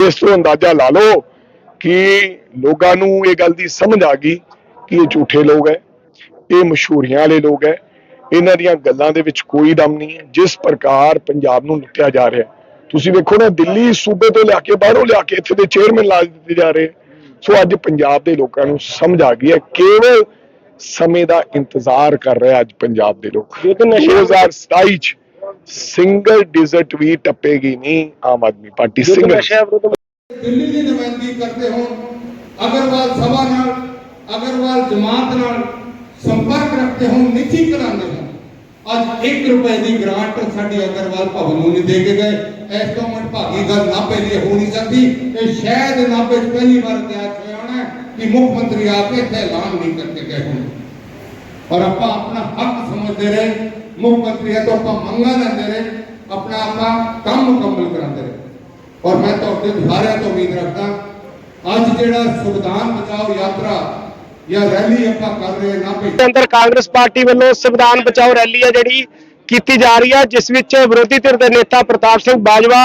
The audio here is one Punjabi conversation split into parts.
ਇਸ ਤੋਂ ਅੰਦਾਜ਼ਾ ਲਾ ਲਓ ਕਿ ਲੋਕਾਂ ਨੂੰ ਇਹ ਗੱਲ ਦੀ ਸਮਝ ਆ ਗਈ ਕਿ ਇਹ ਝੂਠੇ ਲੋਕ ਹੈ ਇਹ ਮਸ਼ਹੂਰੀਆਂ ਵਾਲੇ ਲੋਕ ਹੈ ਇਹਨਾਂ ਦੀਆਂ ਗੱਲਾਂ ਦੇ ਵਿੱਚ ਕੋਈ ਦਮ ਨਹੀਂ ਹੈ ਜਿਸ ਪ੍ਰਕਾਰ ਪੰਜਾਬ ਨੂੰ ਲੁੱਟਿਆ ਜਾ ਰਿਹਾ। ਤੁਸੀਂ ਵੇਖੋ ਨਾ ਦਿੱਲੀ ਸੂਬੇ ਤੋਂ ਲਿਆ ਕੇ ਬਾਹਰੋਂ ਲਿਆ ਕੇ ਇੱਥੇ ਦੇ ਚੇਅਰਮੈਨ ਲਾ ਦਿੱਤੇ ਜਾ ਰਹੇ ਸੋ ਅੱਜ ਪੰਜਾਬ ਦੇ ਲੋਕਾਂ ਨੂੰ ਸਮਝ ਆ ਗਈ ਹੈ ਕੇਵਲ ਸਮੇਂ ਦਾ ਇੰਤਜ਼ਾਰ ਕਰ ਰਿਹਾ ਅੱਜ ਪੰਜਾਬ ਦੇ ਲੋਕ ਇਹ ਤਾਂ ਨਸ਼ੇ- 2027 ਚ ਸਿੰਗਲ ਡਿਜ਼ਰਟ ਵੀ ਟੱਪੇਗੀ ਨਹੀਂ ਆਮ ਆਦਮੀ ਪਾਰਟੀ ਸਿੰਗਲ ਦਿੱਲੀ ਦੀ ਨੁਮਾਇੰਦਗੀ ਕਰਦੇ ਹੋਣ ਅਗਰਵਾਲ ਸਭਾ ਨਾਲ ਅਗਰਵਾਲ ਜਮਾਤ ਨਾਲ ਸੰਪਰਕ ਰੱਖਦੇ ਹੋਣ ਨਿੱਜੀ ਕਰਾਉਂਦੇ ਹੋਣ। ਅੱਜ 1 ਰੁਪਏ ਦੀ ਗ੍ਰਾਂਟ ਸਾਡੀ ਅਗਰਵਾਲ ਭਵਨ ਨੂੰ ਨਹੀਂ ਦੇ ਕੇ ਗਏ। ਇਸ ਤੋਂ ਮਨ ਭਾਗੀ ਗੱਲ ਨਾਭੇ ਦੀ ਹੋ ਨਹੀਂ ਸਕਦੀ। ਇਹ ਸ਼ਾਇਦ ਨਾਭੇ ਪਹਿਲੀ ਵਾਰ ਇਤਿਹਾਸ ਹੋਇਆ ਹੋਣਾ ਕਿ ਮੁੱਖ ਮੰਤਰੀ ਆ ਕੇ ਇੱਥੇ ਐਲਾਨ ਨਹੀਂ ਕਰਕੇ ਗਏ ਹੋਣ। ਔਰ ਆਪਾਂ ਆਪਣਾ ਹੱਕ ਸਮਝਦੇ ਰਹੇ, ਮੁੱਖ ਮੰਤਰੀ ਤੋਂ ਆਪਾਂ ਮੰਗਾਂ ਲੈਂਦੇ ਰਹੇ, ਆਪਣਾ ਆਪਾਂ ਕੰਮ ਮੁਕੰਮਲ ਕਰਾਉਂਦੇ ਰਹੇ। ਔਰ ਮੈਂ ਤੁਹਾਡੇ ਸਾਰਿਆਂ ਤੋਂ ਉਮੀਦ ਰੱਖਦਾ, ਅੱਜ ਜਿਹੜਾ ਸੰਵਿਧਾਨ ਬਚਾਓ ਯਾਤਰਾ ਜਾਂ ਰੈਲੀ ਆਪਾਂ ਕਰ ਰਹੇ ਨਾ ਭਈ। ਅੰਦਰ ਕਾਂਗਰਸ ਪਾਰਟੀ ਵੱਲੋਂ ਸੰਵਿਧਾਨ ਬਚਾਓ ਰੈਲੀ ਹੈ ਜਿਹੜੀ ਕੀਤੀ ਜਾ ਰਹੀ ਹੈ, ਜਿਸ ਵਿੱਚ ਵਿਰੋਧੀ ਧਿਰ ਦੇ ਨੇਤਾ ਪ੍ਰਤਾਪ ਸਿੰਘ ਬਾਜਵਾ,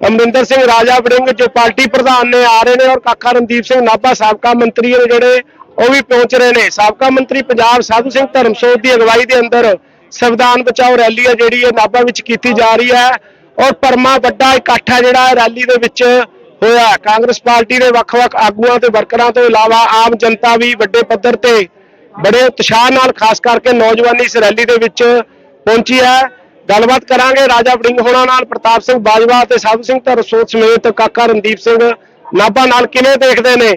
ਅਮਰਿੰਦਰ ਸਿੰਘ ਰਾਜਾ ਵੜਿੰਗ ਜੋ ਪਾਰਟੀ ਪ੍ਰਧਾਨ ਨੇ ਆ ਰਹੇ ਨੇ, ਔਰ ਕਾਕਾ ਰਣਦੀਪ ਸਿੰਘ ਨਾਭਾ, ਸਾਬਕਾ ਮੰਤਰੀ ਨੇ ਜਿਹੜੇ ਉਹ ਵੀ ਪਹੁੰਚ ਰਹੇ ਨੇ। ਸਾਬਕਾ ਮੰਤਰੀ ਪੰਜਾਬ ਸਾਧੂ ਸਿੰਘ ਧਰਮਸੋਤ ਦੀ ਅਗਵਾਈ ਦੇ ਅੰਦਰ ਸੰਵਿਧਾਨ ਬਚਾਓ ਰੈਲੀ ਹੈ ਜਿਹੜੀ ਇਹ ਨਾਭਾ ਵਿੱਚ ਕੀਤੀ ਜਾ ਰਹੀ ਹੈ ਔਰ ਪਰਮਾ ਵੱਡਾ ਇਕੱਠ ਹੈ ਜਿਹੜਾ ਰੈਲੀ ਦੇ ਵਿੱਚ ਹੋਇਆ ਕਾਂਗਰਸ ਪਾਰਟੀ ਦੇ ਵੱਖ-ਵੱਖ ਆਗੂਆਂ ਤੇ ਵਰਕਰਾਂ ਤੋਂ ਇਲਾਵਾ ਆਮ ਜਨਤਾ ਵੀ ਵੱਡੇ ਪੱਧਰ ਤੇ ਬੜੇ ਉਤਸ਼ਾਹ ਨਾਲ, ਖਾਸ ਕਰਕੇ ਨੌਜਵਾਨੀ ਇਸ ਰੈਲੀ ਦੇ ਵਿੱਚ ਪਹੁੰਚੀ ਹੈ। ਗੱਲਬਾਤ ਕਰਾਂਗੇ ਰਾਜਾ ਵੜਿੰਗ ਹੋਣਾ ਨਾਲ, ਪ੍ਰਤਾਪ ਸਿੰਘ ਬਾਜਵਾ ਤੇ ਸਾਧੂ ਸਿੰਘ ਧਰਸੋਤ ਸਮੇਤ ਕਾਕਾ ਰਣਦੀਪ ਸਿੰਘ। ਨਾਭਾ ਨਾਲ ਕਿਵੇਂ ਦੇਖਦੇ ਨੇ?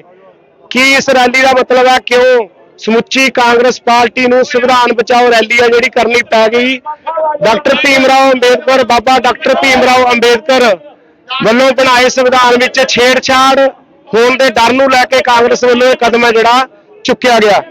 ਕੀ ਇਸ ਰੈਲੀ ਦਾ ਮਤਲਬ ਹੈ ਕਿਉਂ ਸਮੁੱਚੀ ਕਾਂਗਰਸ ਪਾਰਟੀ ਨੂੰ ਸੰਵਿਧਾਨ ਬਚਾਓ ਰੈਲੀ ਹੈ ਜਿਹੜੀ ਕਰਨੀ ਪੈ ਗਈ? ਡਾਕਟਰ ਭੀਮ ਰਾਓ ਅੰਬੇਦਕਰ, ਬਾਬਾ ਡਾਕਟਰ ਭੀਮ ਰਾਓ ਅੰਬੇਦਕਰ ਵੱਲੋਂ ਬਣਾਏ ਸੰਵਿਧਾਨ ਵਿੱਚ ਛੇੜਛਾੜ ਹੋਣ ਦੇ ਡਰ ਨੂੰ ਲੈ ਕੇ ਕਾਂਗਰਸ ਵੱਲੋਂ ਇਹ ਕਦਮ ਹੈ ਜਿਹੜਾ ਚੁੱਕਿਆ ਗਿਆ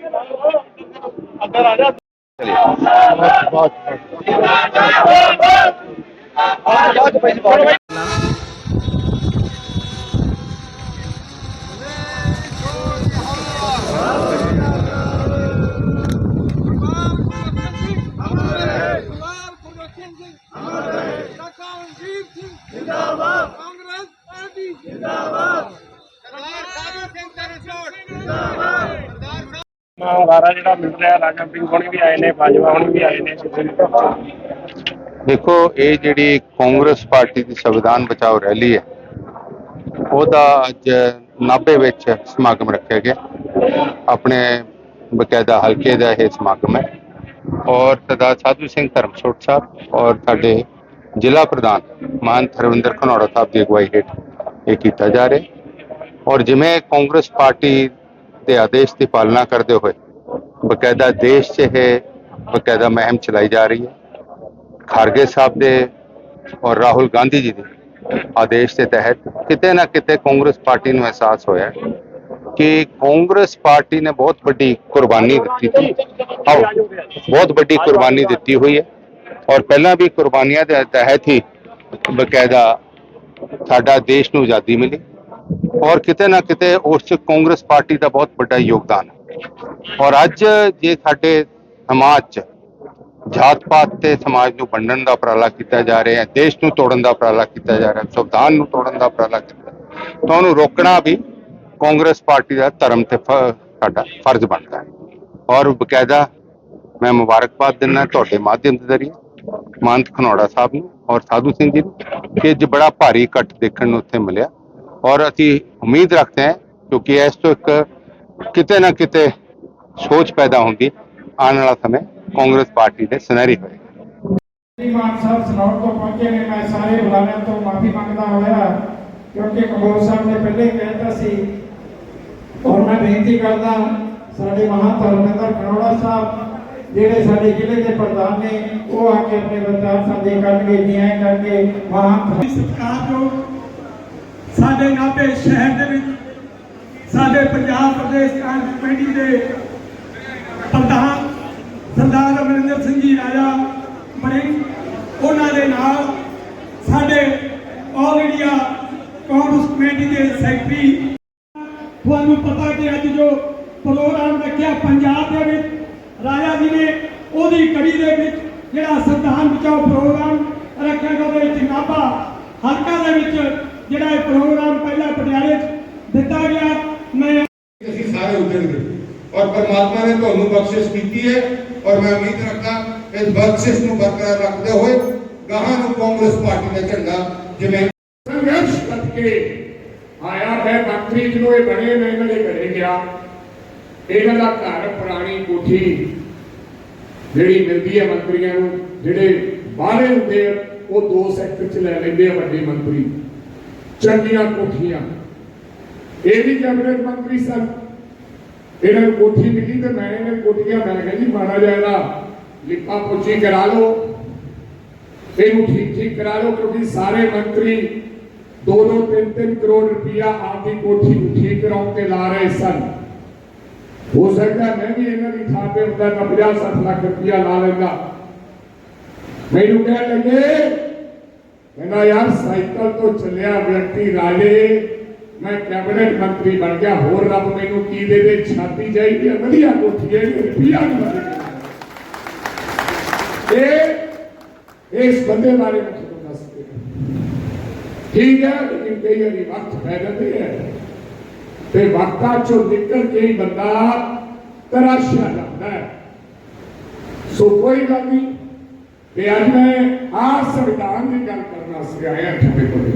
ਸਰਦਾਰ ਭਗਤ ਸਿੰਘ ਜੀ ਕਾਕਾ ਰਣਜੀਤ ਸਿੰਘ ਜਿੰਦਾਬਾਦ ਕਾਂਗਰਸ ਪਾਰਟੀ ਜਿੰਦਾਬਾਦ ਸਰਦਾਰ ਸਾਧੂ ਸਿੰਘ ਧਰਮਸੋਤ ਜਿੰਦਾਬਾਦ ਹੰਗਾਰਾ ਜਿਹੜਾ ਮਿਲ ਰਿਹਾ ਹੋਣੀ ਵੀ ਆਏ ਨੇ, ਬਾਜਵਾ ਹੋਣੀ ਵੀ ਆਏ ਨੇ ਦੇਖੋ, ਇਹ ਜਿਹੜੀ ਕਾਂਗਰਸ ਪਾਰਟੀ ਦੀ ਸੰਵਿਧਾਨ ਬਚਾਓ ਰੈਲੀ ਹੈ, ਉਹਦਾ ਅੱਜ ਨਾਭੇ ਵਿੱਚ ਸਮਾਗਮ ਰੱਖਿਆ ਗਿਆ। ਆਪਣੇ ਬਕਾਇਦਾ ਹਲਕੇ ਦਾ ਇਹ ਸਮਾਗਮ ਹੈ। ਔਰ ਸਰਦਾਰ ਸਾਧੂ ਸਿੰਘ ਧਰਮਸੋਟ ਸਾਹਿਬ ਔਰ ਸਾਡੇ ਜ਼ਿਲ੍ਹਾ ਪ੍ਰਧਾਨ ਮਾਨ ਹਰਵਿੰਦਰ ਖਨੌੜਾ ਸਾਹਿਬ ਦੀ ਅਗਵਾਈ ਹੇਠ ਇਹ ਕੀਤਾ ਜਾ ਰਿਹਾ ਔਰ ਜਿਵੇਂ ਕਾਂਗਰਸ ਪਾਰਟੀ ਦੇ ਆਦੇਸ਼ ਦੀ ਪਾਲਣਾ ਕਰਦੇ ਹੋਏ ਬਕਾਇਦਾ ਦੇਸ਼ 'ਚ ਇਹ ਬਕਾਇਦਾ ਮਹਿਮ ਚਲਾਈ ਜਾ ਰਹੀ ਹੈ। ਖਾਰਗੇ ਸਾਹਿਬ ਦੇ ਔਰ ਰਾਹੁਲ ਗਾਂਧੀ ਜੀ ਦੇ ਆਦੇਸ਼ ਦੇ ਤਹਿਤ ਕਿਤੇ ਨਾ ਕਿਤੇ ਕਾਂਗਰਸ ਪਾਰਟੀ ਨੂੰ ਅਹਿਸਾਸ ਹੋਇਆ ਕਿ ਕਾਂਗਰਸ ਪਾਰਟੀ ਨੇ ਬਹੁਤ ਵੱਡੀ ਕੁਰਬਾਨੀ ਦਿੱਤੀ ਸੀ। ਆਓ, ਬਹੁਤ ਵੱਡੀ ਕੁਰਬਾਨੀ ਦਿੱਤੀ ਹੋਈ ਹੈ ਔਰ ਪਹਿਲਾਂ ਵੀ ਕੁਰਬਾਨੀਆਂ ਦੇ ਤਹਿਤ ਹੀ ਬਕਾਇਦਾ ਸਾਡਾ ਦੇਸ਼ ਨੂੰ ਆਜ਼ਾਦੀ ਮਿਲੀ ਔਰ ਕਿਤੇ ਨਾ ਕਿਤੇ ਉਸ 'ਚ ਕਾਂਗਰਸ ਪਾਰਟੀ ਦਾ ਬਹੁਤ ਵੱਡਾ ਯੋਗਦਾਨ ਹੈ ਔਰ ਅੱਜ ਜੇ ਸਾਡੇ ਸਮਾਜ 'ਚ ਜਾਤ ਪਾਤ ਤੇ ਸਮਾਜ ਨੂੰ ਵੰਡਣ ਦਾ ਉਪਰਾਲਾ ਕੀਤਾ ਜਾ ਰਿਹਾ ਹੈ ਦੇਸ਼ ਨੂੰ ਤੋੜਨ ਦਾ ਉਪਰਾਲਾ ਕੀਤਾ ਜਾ ਰਿਹਾ ਹੈ ਸੰਵਿਧਾਨ ਨੂੰ ਤੋੜਨ ਦਾ ਉਪਰਾਲਾ ਕੀਤਾ ਤਾਂ ਉਹਨੂੰ ਰੋਕਣਾ ਵੀ ਕਾਂਗਰਸ ਪਾਰਟੀ ਦਾ ਧਰਮ ਤੇ ਸਾਡਾ ਫਰਜ਼ ਬਣਦਾ ਹੈ। ਔਰ ਬਕਾਇਦਾ ਮੈਂ ਮੁਬਾਰਕਬਾਦ ਦਿੰਦਾ ਤੁਹਾਡੇ ਮਾਧਿਅਮ ਦੇ ਜ਼ਰੀਏ, ਮਾਨਤ ਖਨੌੜਾ ਸਾਹਿਬ ਨੂੰ ਔਰ ਸਾਧੂ ਸਿੰਘ ਜੀ ਨੂੰ, ਕਿ ਅੱਜ ਬੜਾ ਭਾਰੀ ਇਕੱਠ ਦੇਖਣ ਨੂੰ ਉੱਥੇ ਮਿਲਿਆ। ਔਰ ਅਸੀਂ ਉਮੀਦ ਰੱਖਦੇ ਹਾਂ, ਕਿਉਂਕਿ ਇਸ ਤੋਂ ਇੱਕ ਕਿਤੇ ਨਾ ਕਿਤੇ ਸੋਚ ਪੈਦਾ ਹੁੰਦੀ ਆਉਣ ਵਾਲਾ ਸਮੇਂ ਕਾਂਗਰਸ ਪਾਰਟੀ ਦੇ ਸੁਨਹਿਰੀ ਹੋਏਗਾ। ਸ੍ਰੀ ਮਾਨ ਸਾਹਿਬ ਸਨੌਰ ਤੋਂ ਪਹੁੰਚੇ ਨੇ ਮੈਂ ਸਾਰੇ ਬੁਲਾਰਿਆਂ ਤੋਂ ਮਾਫੀ ਮੰਗਦਾ ਹੋਇਆ ਕਿਉਂਕਿ ਕਮੋਰ ਸਾਹਿਬ ਨੇ ਪਹਿਲੇ ਹੀ ਕਹਿਤਾ ਸੀ। ਔਰ ਮੈਂ ਬੇਨਤੀ ਕਰਦਾ ਸਾਡੇ ਮਹਾਧਰਮਿੰਦਰ ਕਰੋੜਾ ਸਾਹਿਬ ਜਿਹੜੇ ਸਾਡੇ ਜ਼ਿਲ੍ਹੇ ਦੇ ਪ੍ਰਧਾਨ ਨੇ ਉਹ ਆ ਕੇ ਆਪਣੇ ਵਿਚਾਰ ਸਾਂਝੇ ਕਰਨਗੇ ਨਿਆਂ ਕਰਕੇ ਮਹਾਂ ਸਤਿਕਾਰਯੋਗ ਸਾਡੇ ਨਾਭੇ ਸ਼ਹਿਰ ਦੇ ਵਿੱਚ ਸਾਡੇ ਪੰਜਾਬ ਪ੍ਰਦੇਸ਼ ਕਾਂਗਰਸ ਕਮੇਟੀ ਦੇ ਪ੍ਰਧਾਨ ਸਰਦਾਰ ਅਮਰਿੰਦਰ ਸਿੰਘ ਜੀ, ਰਾਜਾ ਬਣੇ, ਉਹਨਾਂ ਦੇ ਨਾਲ ਸਾਡੇ ਆਲ ਇੰਡੀਆ ਕਾਂਗਰਸ ਕਮੇਟੀ ਦੇ ਸੈਕਟਰੀ ਤੁਹਾਨੂੰ ਪਤਾ ਕਿ ਅੱਜ ਜੋ ਪ੍ਰੋਗਰਾਮ ਰੱਖਿਆ ਪੰਜਾਬ ਦੇ ਵਿੱਚ, ਰਾਜਾ ਜੀ ਨੇ ਉਹਦੀ ਕੜੀ ਦੇ ਵਿੱਚ ਜਿਹੜਾ ਸੰਵਿਧਾਨ ਬਚਾਓ ਪ੍ਰੋਗਰਾਮ ਰੱਖਿਆ ਗਿਆ, ਉਹਦੇ ਵਿੱਚ ਨਾਭਾ ਹਲਕਾ ਦੇ ਵਿੱਚ ਜਿਹੜਾ ਇਹ ਪ੍ਰੋਗਰਾਮ ਪਹਿਲਾਂ ਪਟਿਆਲੇ 'ਚ ਦਿੱਤਾ ਗਿਆ। ਮੈਂ ਅਸੀਂ ਸਾਰੇ ਉਜੜਦੇ ਔਰ ਪਰਮਾਤਮਾ ਨੇ ਤੁਹਾਨੂੰ ਬਖਸ਼ਿਸ਼ ਕੀਤੀ ਹੈ ਔਰ ਮੈਂ ਉਮੀਦ ਰੱਖਦਾ ਇਸ ਬਖਸ਼ਿਸ਼ ਨੂੰ ਬਰਕਰਾਰ ਰੱਖਦੇ ਹੋਏ ਗਾਹਾਂ ਨੂੰ ਕਾਂਗਰਸ ਪਾਰਟੀ ਦਾ ਝੰਡਾ ਜਿਵੇਂ ਸੰਘਰਸ਼ ਕਰਕੇ ਆਇਆ ਹੈ ਮੰਤਰੀ ਜਦੋਂ ਇਹ ਬਣੇ ਮੈਂ ਇਹਨਾਂ ਦੇ ਘਰੇ ਗਿਆ। ਇਹਨਾਂ ਦਾ ਘਰ ਪੁਰਾਣੀ ਕੋਠੀ ਜਿਹੜੀ ਮਿਲਦੀ ਹੈ ਮੰਤਰੀਆਂ ਨੂੰ ਜਿਹੜੇ ਬਾਹਰੇ ਹੁੰਦੇ ਆ ਉਹ ਦੋ ਸੈਕਟਰ ਚ ਲੈ ਲੈਂਦੇ ਆ ਵੱਡੇ ਮੰਤਰੀ। ਚੰਗੀਆਂ ਕੋਠੀਆਂ। ਇਹ ਵੀ ਕੈਬਨਿਟ ਮੰਤਰੀ ਸਨ। ਇਹਨਾਂ ਨੂੰ ਕੋਠੀ ਮਿਲੀ ਤੇ ਮੈਂ ਇਹਨਾਂ ਨੂੰ ਕੋਠੀਆਂ ਮੈਂ ਕਿਹਾ ਜੀ ਮਾੜਾ ਜਿਹਾ ਲਿਪਾ ਪੋਚੀ ਕਰਾ ਲਓ। ਇਹਨੂੰ ਠੀਕ ਠੀਕ ਕਰਾ ਲਓ ਕਿਉਂਕਿ ਸਾਰੇ ਮੰਤਰੀ 2-2 3-3 ਕਰੋੜ ਰੁਪਇਆ ਆਪਦੀ ਕੋਠੀ ਨੂੰ ਠੀਕ ਕਰਾਉਣ ਤੇ ਲਾ ਰਹੇ ਸਨ। ਹੋ ਸਕਦਾ ਮੈਂ ਵੀ ਇਹਨਾਂ ਦੀ ਥਾਂ ਤੇ ਹੁੰਦਾ ਤਾਂ 50-60 ਲੱਖ ਰੁਪਇਆ ਲਾ ਲੈਂਦਾ। ਮੈਨੂੰ ਕਹਿ ਲੱਗੇ, ਕਹਿੰਦਾ ਯਾਰ ਸਾਈਕਲ ਤੋਂ ਚੱਲਿਆ ਵਿਅਕਤੀ ਰਾਜੇ ਮੈਂ ਕੈਬਨਿਟ ਮੰਤਰੀ ਬਣ ਗਿਆ, ਹੋਰ ਰੱਬ ਮੈਨੂੰ ਕੀ ਦੇ ਦੇ? ਛਾਤੀ ਚਾਹੀਦੀ ਹੈ ਵਧੀਆ ਕੋਠੀ ਹੈ ਰੁਪਇਆ ਨਹੀਂ ਮੰਗਦਾ। ਇਹ ਇਸ ਬੰਦੇ ਬਾਰੇ ਮੈਂ ਤੁਹਾਨੂੰ ਦੱਸ ਠੀਕ ਹੈ, ਲੇਕਿਨ ਕਈ ਵਾਰੀ ਵਕਤ ਪੈ ਜਾਂਦੇ ਹੈ ਤੇ ਵਕਤਾਂ ਚੋਂ ਨਿਕਲ ਕੇ ਹੀ ਬੰਦਾ ਤਰਾਸ਼ਿਆ ਜਾਂਦਾ ਹੈ। ਸੋ ਕੋਈ ਗੱਲ ਨਹੀਂ, ਤੇ ਅੱਜ ਮੈਂ ਆ ਸੰਵਿਧਾਨ ਦੀ ਗੱਲ ਕਰਨਾ ਸੀ ਆਇਆ ਤੁਹਾਡੇ ਕੋਲ।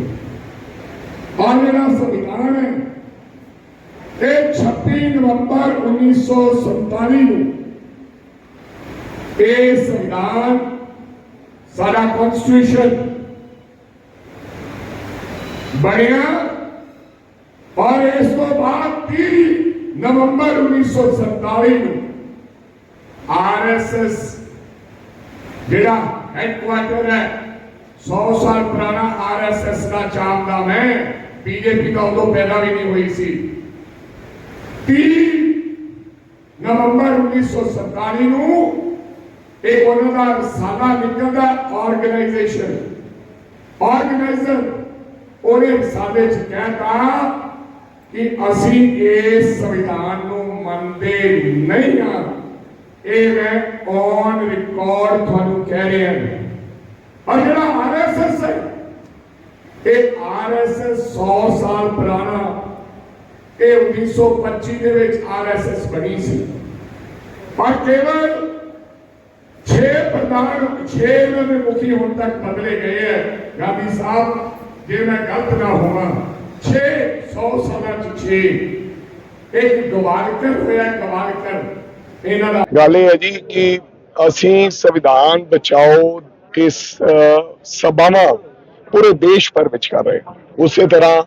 ਔਰ ਜਿਹੜਾ ਸੰਵਿਧਾਨ ਹੈ ਇਹ 26 ਨਵੰਬਰ 1947 ਨੂੰ ਇਹ ਸੰਵਿਧਾਨ ਸਾਡਾ ਕਨਸਟੀਟਿਊਸ਼ਨ ਬਣਿਆ ਔਰ ਇਸ ਤੋਂ ਬਾਅਦ 30 ਨਵੰਬਰ 1947 ਨੂੰ ਆਰਐਸਐਸ ਜਿਹੜਾ ਹੈਡਕੁਆਟਰ ਹੈ 100 ਸਾਲ ਪੁਰਾਣਾ ਆਰਐਸਐਸ ਦਾ ਚਾਮ ਦਾ ਮੈਂ ਬੀਜੇਪੀ ਦਾ ਉਦੋਂ ਪੈਦਾ ਵੀ ਨਹੀਂ ਹੋਈ ਸੀ। 30 ਨਵੰਬਰ 1947 ਨੂੰ ਇੱਕ ਉਹਨਾਂ ਦਾ ਰਸਾਲਾ ਨਿਕਲਦਾ ਆਰਗੇਨਾਈਜੇਸ਼ਨ। ਆਰਗੇਨਾਈਜ਼ਰ ਉਹਨੇ ਰਸਾਲੇ ਚ ਕਹਿਤਾ ਕਿ ਅਸੀਂ ਇਸ ਸੰਵਿਧਾਨ ਨੂੰ ਮੰਨਦੇ ਨਹੀਂ ਹਾਂ ਇਹ ਮੈਂ ਔਨ ਰਿਕਾਰਡ ਤੁਹਾਨੂੰ ਕਹਿ ਰਿਹਾ ਹਾਂ। ਔਰ ਜਿਹੜਾ ਆਰਐਸਐਸ ਹੈ ਇਹ ਆਰਐਸਐਸ 100 ਸਾਲ ਪੁਰਾਣਾ ਇਹ 1925 ਦੇ ਵਿੱਚ ਆਰਐਸਐਸ ਬਣੀ ਸੀ। ਪਰ ਕੇਵਲ 6 ਪ੍ਰਧਾਨ 6 ਇਹਨਾਂ ਦੇ ਮੁਖੀ ਹੁਣ ਤੱਕ ਬਦਲੇ ਗਏ ਹੈ। ਗਾਂਧੀ ਸਾਹਿਬ, ਜੇ ਮੈਂ ਗਲਤ ਨਾ ਹੋਵਾਂ 6 100 ਸਾਲਾਂ ਚ 6 ਇੱਕ ਗਵਾਲਕਰ ਹੋਇਆ, ਗਵਾਲਕਰ। ਇਹਨਾਂ ਦਾ ਗੱਲ ਇਹ ਹੈ ਜੀ ਕਿ ਅਸੀਂ ਸੰਵਿਧਾਨ ਬਚਾਓ ਇਸ ਸਭਾਵਾਂ ਪੂਰੇ ਦੇਸ਼ ਭਰ ਵਿੱਚ ਕਰ ਰਹੇ ਉਸੇ ਤਰ੍ਹਾਂ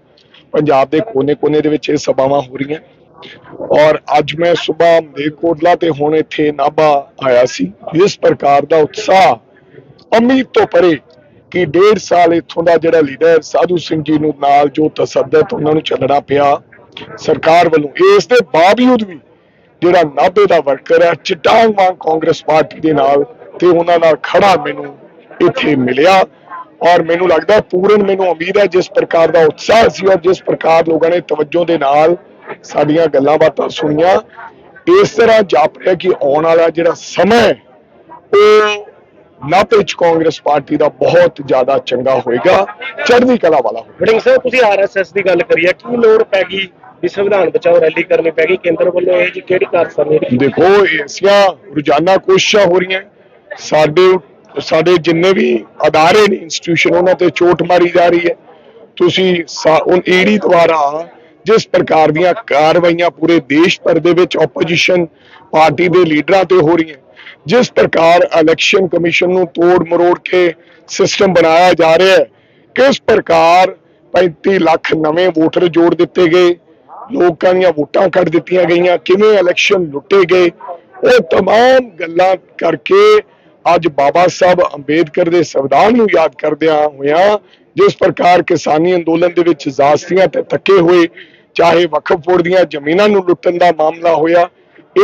ਪੰਜਾਬ ਦੇ ਕੋਨੇ-ਕੋਨੇ ਦੇ ਵਿੱਚ ਇਹ ਸਭਾਵਾਂ ਹੋ ਰਹੀਆਂ। ਔਰ ਅੱਜ ਮੈਂ ਸਵੇਰ ਮਲੇਰਕੋਟਲਾ ਤੇ ਹੁਣ ਇੱਥੇ ਨਾਭਾ ਆਇਆ ਸੀ। ਇਸ ਪ੍ਰਕਾਰ ਦਾ ਉਤਸ਼ਾਹ ਉਮੀਦ ਤੋਂ ਪਰੇ ਕਿ ਡੇਢ ਸਾਲ ਇੱਥੋਂ ਦਾ ਜਿਹੜਾ ਲੀਡਰ ਸਾਧੂ ਸਿੰਘ ਜੀ ਨੂੰ ਨਾਲ ਜੋ ਤਸੱਦਦ ਉਹਨਾਂ ਨੂੰ ਚੱਲਣਾ ਪਿਆ, ਸਰਕਾਰ ਵੱਲੋਂ ਇਸ ਦੇ ਬਾਵਜੂਦ ਵੀ ਜਿਹੜਾ ਨਾਭੇ ਦਾ ਵਰਕਰ ਹੈ, ਚਟਾਂਗ ਵਾਂਗ ਕਾਂਗਰਸ ਪਾਰਟੀ ਦੇ ਨਾਲ ਤੇ ਉਹਨਾਂ ਨਾਲ ਖੜਾ ਮੈਨੂੰ ਇੱਥੇ ਮਿਲਿਆ। ਔਰ ਮੈਨੂੰ ਲੱਗਦਾ ਪੂਰਨ ਮੈਨੂੰ ਉਮੀਦ ਹੈ ਜਿਸ ਪ੍ਰਕਾਰ ਦਾ ਉਤਸ਼ਾਹ ਸੀ ਔਰ ਜਿਸ ਪ੍ਰਕਾਰ ਲੋਕਾਂ ਨੇ ਤਵੱਜੋ ਦੇ ਨਾਲ ਸਾਡੀਆਂ ਗੱਲਾਂ ਬਾਤਾਂ ਸੁਣੀਆਂ ਇਸ ਤਰ੍ਹਾਂ ਜਾਪ ਰਿਹਾ ਕਿ ਆਉਣ ਵਾਲਾ ਜਿਹੜਾ ਸਮਾਂ ਉਹ ਨਾਭੇ ਚ ਕਾਂਗਰਸ ਪਾਰਟੀ ਦਾ ਬਹੁਤ ਜ਼ਿਆਦਾ ਚੰਗਾ ਹੋਏਗਾ ਚੜ੍ਹਦੀ ਕਲਾ ਵਾਲਾ ਹੋਏਗਾ। ਵੜਿੰਗ ਸਾਹਿਬ ਤੁਸੀਂ ਆਰਐਸਐਸ ਦੀ ਗੱਲ ਕਰੀ ਹੈ ਕੀ ਲੋੜ ਪੈ ਗਈ ਵੀ ਸੰਵਿਧਾਨ ਬਚਾਓ ਰੈਲੀ ਕਰਨੀ ਪੈ ਗਈ? ਕੇਂਦਰ ਵੱਲੋਂ ਇਹ ਜੀ ਕਿਹੜੀ ਕਾਰਸਤਾਨੀ ਦੇਖੋ ਐਸੀਆਂ ਰੋਜ਼ਾਨਾ ਕੋਸ਼ਿਸ਼ਾਂ ਹੋ ਰਹੀਆਂ ਸਾਡੇ ਸਾਡੇ ਜਿੰਨੇ ਵੀ ਅਦਾਰੇ ਨੇ ਇੰਸਟੀਟਿਊਸ਼ਨ ਉਹਨਾਂ ਤੇ ਚੋਟ ਮਾਰੀ ਜਾ ਰਹੀ ਹੈ ਤੁਸੀਂ ਈਡੀ ਦੁਆਰਾ ਜਿਸ ਪ੍ਰਕਾਰ ਦੀਆਂ ਕਾਰਵਾਈਆਂ ਪੂਰੇ ਦੇਸ਼ ਭਰ ਦੇ ਵਿੱਚ ਆਪੋਜੀਸ਼ਨ ਪਾਰਟੀ ਦੇ ਲੀਡਰਾਂ ਤੇ ਹੋ ਰਹੀਆਂ ਜਿਸ ਪ੍ਰਕਾਰ ਇਲੈਕਸ਼ਨ ਕਮਿਸ਼ਨ ਨੂੰ ਤੋੜ ਮਰੋੜ ਕੇ ਸਿਸਟਮ ਬਣਾਇਆ ਜਾ ਰਿਹਾ ਹੈ ਕਿਸ ਪ੍ਰਕਾਰ 35 ਲੱਖ ਨਵੇਂ ਵੋਟਰ ਜੋੜ ਦਿੱਤੇ ਗਏ ਲੋਕਾਂ ਦੀਆਂ ਵੋਟਾਂ ਕੱਢ ਦਿੱਤੀਆਂ ਗਈਆਂ ਕਿਵੇਂ ਇਲੈਕਸ਼ਨ ਲੁੱਟੇ ਗਏ ਉਹ तमाम ਗੱਲਾਂ ਕਰਕੇ ਅੱਜ ਬਾਬਾ ਸਾਹਿਬ ਅੰਬੇਦਕਰ ਦੇ ਸੰਵਿਧਾਨ ਨੂੰ ਯਾਦ ਕਰਦਿਆਂ ਹੋਇਆਂ ਜਿਸ ਪ੍ਰਕਾਰ ਕਿਸਾਨੀ ਅੰਦੋਲਨ ਦੇ ਵਿੱਚ ਜ਼ਾਸਤੀਆਂ ਤੇ ਤੱਕੇ ਹੋਏ, ਚਾਹੇ ਵਕਫ ਬੋਰਡ ਦੀਆਂ ਜ਼ਮੀਨਾਂ ਨੂੰ ਲੁੱਟਣ ਦਾ ਮਾਮਲਾ ਹੋਇਆ,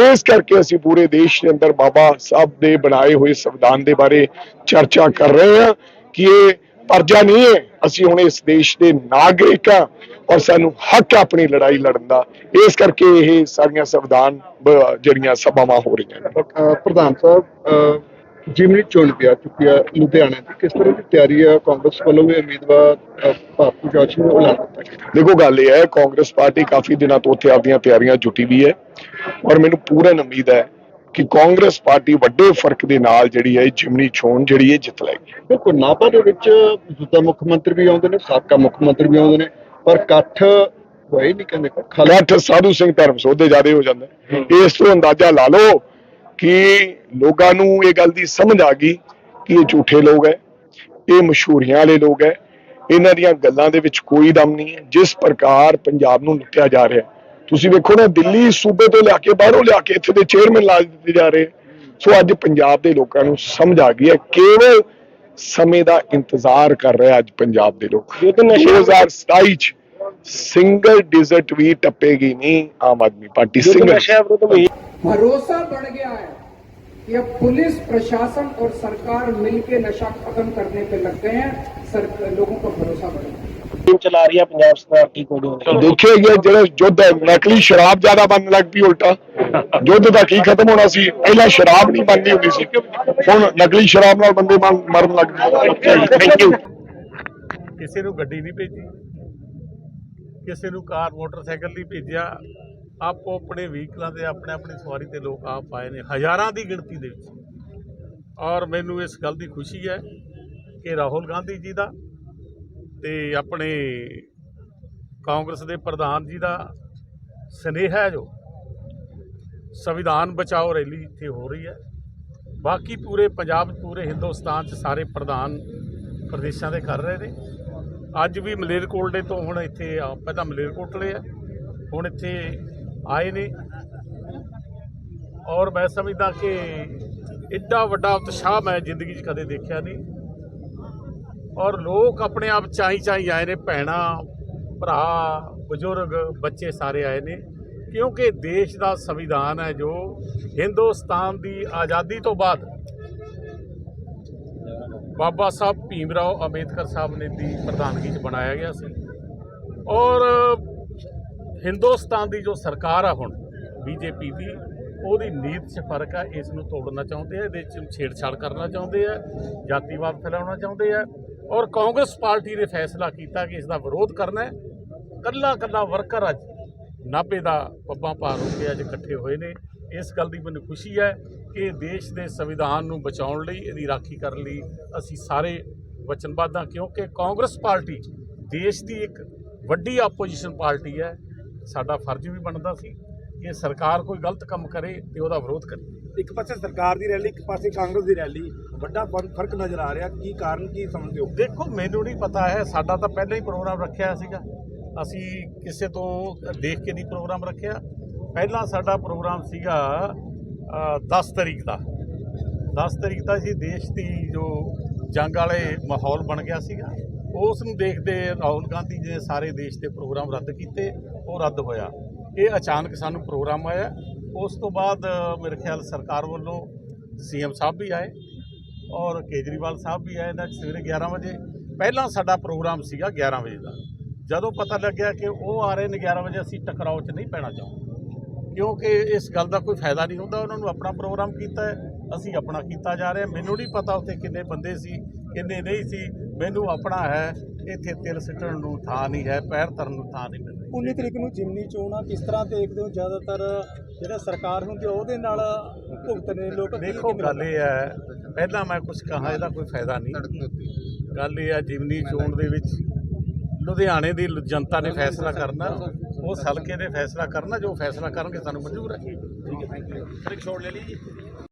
ਇਸ ਕਰਕੇ ਅਸੀਂ ਪੂਰੇ ਦੇਸ਼ ਦੇ ਅੰਦਰ ਬਾਬਾ ਸਾਹਿਬ ਦੇ ਬਣਾਏ ਹੋਏ ਸੰਵਿਧਾਨ ਦੇ ਬਾਰੇ ਚਰਚਾ ਕਰ ਰਹੇ ਹਾਂ ਕਿ ਇਹ ਪਰਜਾ ਨਹੀਂ ਹੈ, ਅਸੀਂ ਹੁਣ ਇਸ ਦੇਸ਼ ਦੇ ਨਾਗਰਿਕ ਹਾਂ ਔਰ ਸਾਨੂੰ ਹੱਕ ਹੈ ਆਪਣੀ ਲੜਾਈ ਲੜਨ ਦਾ। ਇਸ ਕਰਕੇ ਇਹ ਸਾਰੀਆਂ ਸੰਵਿਧਾਨ ਜਿਹੜੀਆਂ ਸਭਾਵਾਂ ਹੋ ਰਹੀਆਂ ਨੇ। ਪ੍ਰਧਾਨ ਸਾਹਿਬ ਜਿਮਨੀ ਚੋਣ ਪਿਆ ਚੁੱਕੀ ਆ ਲੁਧਿਆਣੇ ਦੀ ਕਿਸ ਤਰ੍ਹਾਂ ਦੀ ਤਿਆਰੀ ਆ? ਕਾਂਗਰਸ ਵੱਲੋਂ ਵੀ ਉਮੀਦਵਾਰ ਭਾਰਤੀ ਜਾਚੀ ਨੂੰ ਗਿਆ। ਦੇਖੋ ਗੱਲ ਇਹ ਹੈ ਕਾਂਗਰਸ ਪਾਰਟੀ ਕਾਫੀ ਦਿਨਾਂ ਤੋਂ ਉੱਥੇ ਆਪਦੀਆਂ ਤਿਆਰੀਆਂ ਜੁਟੀ ਵੀ ਹੈ। ਔਰ ਮੈਨੂੰ ਪੂਰਨ ਉਮੀਦ ਹੈ ਕਿ ਕਾਂਗਰਸ ਪਾਰਟੀ ਵੱਡੇ ਫ਼ਰਕ ਦੇ ਨਾਲ ਜਿਹੜੀ ਹੈ ਜਿਮਨੀ ਚੋਣ ਜਿਹੜੀ ਹੈ ਜਿੱਤ ਲਏਗੀ। ਬਿਲਕੁਲ ਨਾਭਾ ਦੇ ਵਿੱਚ ਮੌਜੂਦਾ ਮੁੱਖ ਮੰਤਰੀ ਵੀ ਆਉਂਦੇ ਨੇ ਸਾਬਕਾ ਮੁੱਖ ਮੰਤਰੀ ਵੀ ਆਉਂਦੇ ਨੇ ਪਰ ਇਕੱਠ ਹੋਏ ਨਹੀਂ ਕਹਿੰਦੇ ਖਲੱਠ ਸਾਧੂ ਸਿੰਘ ਧਰਮ ਸੋਧੇ ਜਿਆਦੇ ਹੋ ਜਾਂਦਾ ਹੈ। ਇਸ ਤੋਂ ਅੰਦਾਜ਼ਾ ਲਾ ਲਓ ਕਿ ਲੋਕਾਂ ਨੂੰ ਇਹ ਗੱਲ ਦੀ ਸਮਝ ਆ ਗਈ ਕਿ ਇਹ ਝੂਠੇ ਲੋਕ ਹੈ ਇਹ ਮਸ਼ਹੂਰੀਆਂ ਵਾਲੇ ਲੋਕ ਹੈ ਇਹਨਾਂ ਦੀਆਂ ਗੱਲਾਂ ਦੇ ਵਿੱਚ ਕੋਈ ਦਮ ਨਹੀਂ ਹੈ ਜਿਸ ਪ੍ਰਕਾਰ ਪੰਜਾਬ ਨੂੰ ਲੁੱਟਿਆ ਜਾ ਰਿਹਾ। ਤੁਸੀਂ ਵੇਖੋ ਨਾ ਦਿੱਲੀ ਸੂਬੇ ਤੋਂ ਲਿਆ ਕੇ ਬਾਹਰੋਂ ਲਿਆ ਕੇ ਇੱਥੇ ਦੇ ਚੇਅਰਮੈਨ ਲਾ ਦਿੱਤੇ ਜਾ ਰਹੇ ਸੋ ਅੱਜ ਪੰਜਾਬ ਦੇ ਲੋਕਾਂ ਨੂੰ ਸਮਝ ਆ ਗਈ ਹੈ ਕੇਵਲ ਸਮੇਂ ਦਾ ਇੰਤਜ਼ਾਰ ਕਰ ਰਿਹਾ ਅੱਜ ਪੰਜਾਬ ਦੇ ਲੋਕ ਯੁੱਧ ਨਸ਼ੇ 2027 ਚ ਸਿੰਗਲ ਡਿਜਿਟ ਵੀ ਟੱਪੇਗੀ ਨਹੀਂ ਆਮ ਆਦਮੀ ਪਾਰਟੀ ਸਿੰਗਲ ਨਸ਼ਾ ਵਿਰੁੱਧ ਮੁਹਿੰਮ भरोसा बढ़ गया है कि अब पुलिस प्रशासन और सरकार मिलकर नशा खत्म करने पे लग गए हैं सर, लोगों का भरोसा बढ़ गया ਚਲਾ ਰਹੀ ਹੈ ਪੰਜਾਬ ਸਰਕਾਰ ਕੀ ਕੋਈ ਨਹੀਂ ਦੇਖਿਆ ਗਿਆ ਜਿਹੜਾ ਯੁੱਧ ਹੈ ਨਕਲੀ ਸ਼ਰਾਬ ਜ਼ਿਆਦਾ ਬਣਨ ਲੱਗ ਪਈ ਉਲਟਾ ਯੁੱਧ ਦਾ ਕੀ ਖਤਮ ਹੋਣਾ ਸੀ ਪਹਿਲਾਂ ਸ਼ਰਾਬ ਨਹੀਂ ਬਣਦੀ ਹੁੰਦੀ ਸੀ ਹੁਣ ਨਕਲੀ ਸ਼ਰਾਬ ਨਾਲ ਬੰਦੇ ਮਰ- ਮਰਨ ਲੱਗ ਪਏ ਥੈਂਕ ਯੂ ਕਿਸੇ ਨੂੰ ਗੱਡੀ ਨਹੀਂ ਭੇਜੀ ਕਿਸੇ ਨੂੰ ਕਾਰ ਮੋਟਰਸਾਈਕਲ ਨਹੀਂ ਭੇਜਿਆ ਆਪੋ ਆਪਣੇ ਵਹੀਕਲਾਂ ਤੇ, ਆਪਣੇ ਆਪਣੀ ਸਵਾਰੀ ਤੇ ਲੋਕ ਆਪ ਆਏ ਨੇ, ਹਜ਼ਾਰਾਂ ਦੀ ਗਿਣਤੀ ਦੇ ਵਿੱਚ। ਔਰ ਮੈਨੂੰ ਇਸ ਗੱਲ ਦੀ ਖੁਸ਼ੀ ਹੈ ਕਿ ਰਾਹੁਲ ਗਾਂਧੀ ਜੀ ਦਾ ਤੇ ਆਪਣੇ ਕਾਂਗਰਸ ਦੇ ਪ੍ਰਧਾਨ ਜੀ ਦਾ ਸਨੇਹਾ ਜੋ ਸੰਵਿਧਾਨ ਬਚਾਓ ਰੈਲੀ ਇੱਥੇ ਹੋ ਰਹੀ ਹੈ। ਬਾਕੀ ਪੂਰੇ ਪੰਜਾਬ, ਪੂਰੇ ਹਿੰਦੁਸਤਾਨ 'ਚ ਸਾਰੇ ਪ੍ਰਧਾਨ ਪ੍ਰਦੇਸ਼ਾਂ ਦੇ ਕਰ ਰਹੇ ਨੇ। ਅੱਜ ਵੀ ਮਲੇਰਕੋਟਲੇ ਤੋਂ ਹੁਣ ਇੱਥੇ, ਪਹਿਲਾਂ ਮਲੇਰਕੋਟਲੇ ਆ, ਹੁਣ ਇੱਥੇ ਆਏ ਨੇ। ਔਰ ਮੈਂ ਸਮਝਦਾ ਕਿ ਇੱਡਾ ਵੱਡਾ ਉਤਸ਼ਾਹ ਮੈਂ ਜ਼ਿੰਦਗੀ 'ਚ ਕਦੇ ਦੇਖਿਆ ਨਹੀਂ। ਔਰ ਲੋਕ ਆਪਣੇ ਆਪ ਚਾਈ ਚਾਈ ਆਏ ਨੇ, ਭੈਣਾਂ, ਭਰਾ, ਬਜ਼ੁਰਗ, ਬੱਚੇ ਸਾਰੇ ਆਏ ਨੇ। ਕਿਉਂਕਿ ਦੇਸ਼ ਦਾ ਸੰਵਿਧਾਨ ਹੈ ਜੋ ਹਿੰਦੁਸਤਾਨ ਦੀ ਆਜ਼ਾਦੀ ਤੋਂ ਬਾਅਦ ਬਾਬਾ ਸਾਹਿਬ ਭੀਮ ਰਾਓ ਅੰਬੇਦਕਰ ਸਾਹਿਬ ਨੇ ਦੀ ਪ੍ਰਧਾਨਗੀ 'ਚ ਬਣਾਇਆ ਗਿਆ ਸੀ। ਔਰ ਹਿੰਦੁਸਤਾਨ ਦੀ ਜੋ ਸਰਕਾਰ ਆ ਹੁਣ, ਬੀਜੇਪੀ ਦੀ, ਉਹਦੀ ਨੀਤ 'ਚ ਫ਼ਰਕ ਆ, ਇਸ ਨੂੰ ਤੋੜਨਾ ਚਾਹੁੰਦੇ ਆ, ਇਹਦੇ 'ਚ ਛੇੜਛਾੜ ਕਰਨਾ ਚਾਹੁੰਦੇ ਆ, ਜਾਤੀਵਾਦ ਫੈਲਾਉਣਾ ਚਾਹੁੰਦੇ ਆ, ਔਰ ਕਾਂਗਰਸ ਪਾਰਟੀ ਨੇ ਫੈਸਲਾ ਕੀਤਾ ਕਿ ਇਸ ਦਾ ਵਿਰੋਧ ਕਰਨਾ ਹੈ। ਕੱਲਾ ਕੱਲਾ ਵਰਕਰ ਅੱਜ ਨਾਭੇ ਦਾ ਪੱਬਾਂ ਭਾਰ ਹੋ ਕੇ ਅੱਜ ਇਕੱਠੇ ਹੋਏ ਨੇ। ਇਸ ਗੱਲ ਦੀ ਮੈਨੂੰ ਖੁਸ਼ੀ ਹੈ ਕਿ ਦੇਸ਼ ਦੇ ਸੰਵਿਧਾਨ ਨੂੰ ਬਚਾਉਣ ਲਈ, ਇਹਦੀ ਰਾਖੀ ਕਰਨ ਲਈ ਅਸੀਂ ਸਾਰੇ ਵਚਨਬੱਧ ਹਾਂ, ਕਿਉਂਕਿ ਕਾਂਗਰਸ ਪਾਰਟੀ ਦੇਸ਼ ਦੀ ਇੱਕ ਵੱਡੀ ਆਪੋਜੀਸ਼ਨ ਪਾਰਟੀ ਹੈ। ਸਾਡਾ ਫਰਜ਼ ਵੀ ਬਣਦਾ ਸੀ ਕਿ ਸਰਕਾਰ ਕੋਈ ਗਲਤ ਕੰਮ ਕਰੇ ਤੇ ਉਹਦਾ ਵਿਰੋਧ ਕਰੇ। ਇੱਕ ਪਾਸੇ ਸਰਕਾਰ ਦੀ ਰੈਲੀ ਇੱਕ ਪਾਸੇ ਕਾਂਗਰਸ ਦੀ ਰੈਲੀ। ਵੱਡਾ ਫਰ- ਫ਼ਰਕ ਨਜ਼ਰ ਆ ਰਿਹਾ। ਕੀ ਕਾਰਨ ਕੀ ਸਮਝਦੇ ਹੋ? ਦੇਖੋ ਮੈਨੂੰ ਨਹੀਂ ਪਤਾ ਹੈ। ਸਾਡਾ ਤਾਂ ਪਹਿਲਾਂ ਹੀ ਪ੍ਰੋਗਰਾਮ ਰੱਖਿਆ ਸੀਗਾ। ਅਸੀਂ ਕਿਸੇ ਤੋਂ ਦੇਖ ਕੇ ਨਹੀਂ ਪ੍ਰੋਗਰਾਮ ਰੱਖਿਆ। ਪਹਿਲਾਂ ਸਾਡਾ ਪ੍ਰੋਗਰਾਮ ਸੀਗਾ ਅ, 10 ਤਰੀਕ ਦਾ। 10 ਤਰੀਕ ਦਾ ਸੀ ਦੇਸ਼ ਦੀ ਜੋ ਜੰਗ ਵਾਲੇ ਮਾਹੌਲ ਬਣ ਗਿਆ ਸੀਗਾ। ਉਸ ਨੂੰ ਦੇਖਦੇ ਰਾਹੁਲ ਗਾਂਧੀ ਜੀ ਨੇ ਸਾਰੇ ਦੇਸ਼ ਦੇ ਪ੍ਰੋਗਰਾਮ ਰੱਦ ਕੀਤੇ, ਉਹ ਰੱਦ ਹੋਇਆ। ਇਹ ਅਚਾਨਕ ਸਾਨੂੰ ਪ੍ਰੋਗਰਾਮ ਆਇਆ। ਉਸ ਤੋਂ ਬਾਅਦ, ਮੇਰੇ ਖਿਆਲ ਸਰਕਾਰ ਵੱਲੋਂ ਸੀਐਮ ਸਾਹਿਬ ਵੀ ਆਏ ਔਰ ਕੇਜਰੀਵਾਲ ਸਾਹਿਬ ਵੀ ਆਏ ਨਾ ਸਵੇਰੇ 11 ਵਜੇ। ਪਹਿਲਾਂ ਸਾਡਾ ਪ੍ਰੋਗਰਾਮ ਸੀਗਾ 11 ਵਜੇ ਦਾ। ਜਦੋਂ ਪਤਾ ਲੱਗਿਆ ਕਿ ਉਹ ਆ ਰਹੇ ਨੇ 11 ਵਜੇ, ਅਸੀਂ ਟਕਰਾਓ 'ਚ ਨਹੀਂ ਪੈਣਾ ਚਾਹੁੰਦੇ। ਕਿਉਂਕਿ ਇਸ ਗੱਲ ਦਾ ਕੋਈ ਫਾਇਦਾ ਨਹੀਂ ਹੁੰਦਾ, ਉਹਨਾਂ ਨੂੰ ਆਪਣਾ ਪ੍ਰੋਗਰਾਮ ਕੀਤਾ ਅਸੀਂ ਆਪਣਾ ਕੀਤਾ ਜਾ ਰਿਹਾ ਮੈਨੂੰ ਨਹੀਂ ਪਤਾ ਉੱਥੇ ਕਿੰਨੇ ਬੰਦੇ ਸੀ, ਕਿੰਨੇ ਨਹੀਂ ਸੀ। ਮੈਨੂੰ ਆਪਣਾ ਹੈ ਇੱਥੇ ਤਿਲ ਸਿੱਟਣ ਨੂੰ ਥਾਂ ਨਹੀਂ ਹੈ ਪੈਰ ਧਰਨ ਨੂੰ ਥਾਂ ਨਹੀਂ ਮਿਲ ਰਹੀ 19 ਤਰੀਕ ਨੂੰ ਜਿਮਨੀ ਚੋਣ ਆ ਕਿਸ ਤਰ੍ਹਾਂ ਦੇਖਦੇ ਹੋ? ਜ਼ਿਆਦਾਤਰ ਜਿਹੜਾ ਸਰਕਾਰ ਹੁੰਦੀ ਆ ਉਹਦੇ ਨਾਲ ਭੁਗਤ ਨੇ। ਲੋਕ ਦੇਖੋ ਗੱਲ ਇਹ ਹੈ ਪਹਿਲਾਂ ਮੈਂ ਕੁਝ ਕਹਾ ਇਹਦਾ ਕੋਈ ਫਾਇਦਾ ਨਹੀਂ। ਗੱਲ ਇਹ ਹੈ ਜਿਮਨੀ ਚੋਣ ਦੇ ਵਿੱਚ ਲੁਧਿਆਣੇ ਦੀ ਲ- ਜਨਤਾ ਨੇ ਫੈਸਲਾ ਕਰਨਾ ਉਹ ਹਲਕੇ ਨੇ ਫੈਸਲਾ ਕਰਨਾ ਜੋ ਫੈਸਲਾ ਕਰਨਗੇ ਸਾਨੂੰ ਮਨਜ਼ੂਰ ਹੈ।